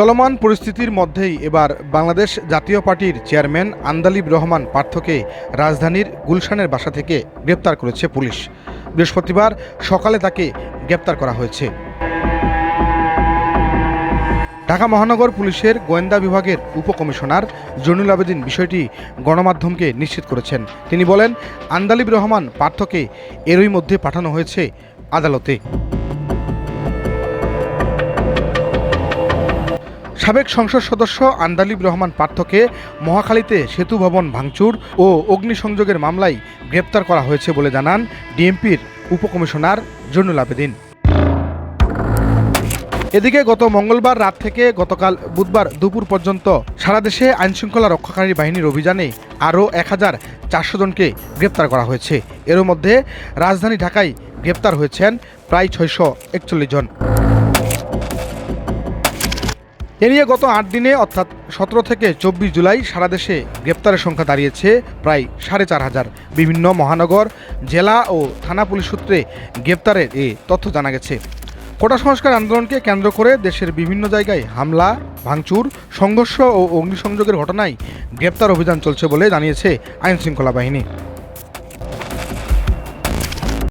চলমান পরিস্থিতির মধ্যেই এবার বাংলাদেশ জাতীয় পার্টির চেয়ারম্যান আন্দালিব রহমান পার্থকে রাজধানীর গুলশানের বাসা থেকে গ্রেপ্তার করেছে পুলিশ। বৃহস্পতিবার সকালে তাকে গ্রেপ্তার করা হয়েছে। ঢাকা মহানগর পুলিশের গোয়েন্দা বিভাগের উপকমিশনার জনুল আবেদিন বিষয়টি গণমাধ্যমকে নিশ্চিত করেছেন। তিনি বলেন, আন্দালিব রহমান পার্থকে এরই মধ্যে পাঠানো হয়েছে আদালতে। সাবেক সংসদ সদস্য আন্দালিব রহমান পার্থকে মহাখালীতে সেতু ভবন ভাঙচুর ও অগ্নিসংযোগের মামলায় গ্রেপ্তার করা হয়েছে বলে জানান ডিএমপির উপকমিশনার জনুল আবেদিন। এদিকে গত মঙ্গলবার রাত থেকে গতকাল বুধবার দুপুর পর্যন্ত সারা দেশে আইনশৃঙ্খলা রক্ষাকারী বাহিনীর অভিযানে আরও এক হাজার চারশো জনকে গ্রেপ্তার করা হয়েছে। এর মধ্যে রাজধানী ঢাকায় গ্রেপ্তার হয়েছেন প্রায় ছয়শো একচল্লিশ জন। এ নিয়ে গত আট দিনে, অর্থাৎ সতেরো থেকে চব্বিশ জুলাই, সারা দেশে গ্রেপ্তারের সংখ্যা দাঁড়িয়েছে প্রায় সাড়ে চার হাজার। বিভিন্ন মহানগর, জেলা ও থানা পুলিশ সূত্রে গ্রেপ্তারের এ তথ্য জানা গেছে। কোটা সংস্কার আন্দোলনকে কেন্দ্র করে দেশের বিভিন্ন জায়গায় হামলা, ভাঙচুর, সংঘর্ষ ও অগ্নিসংযোগের ঘটনায় গ্রেপ্তার অভিযান চলছে বলে জানিয়েছে আইনশৃঙ্খলা বাহিনী।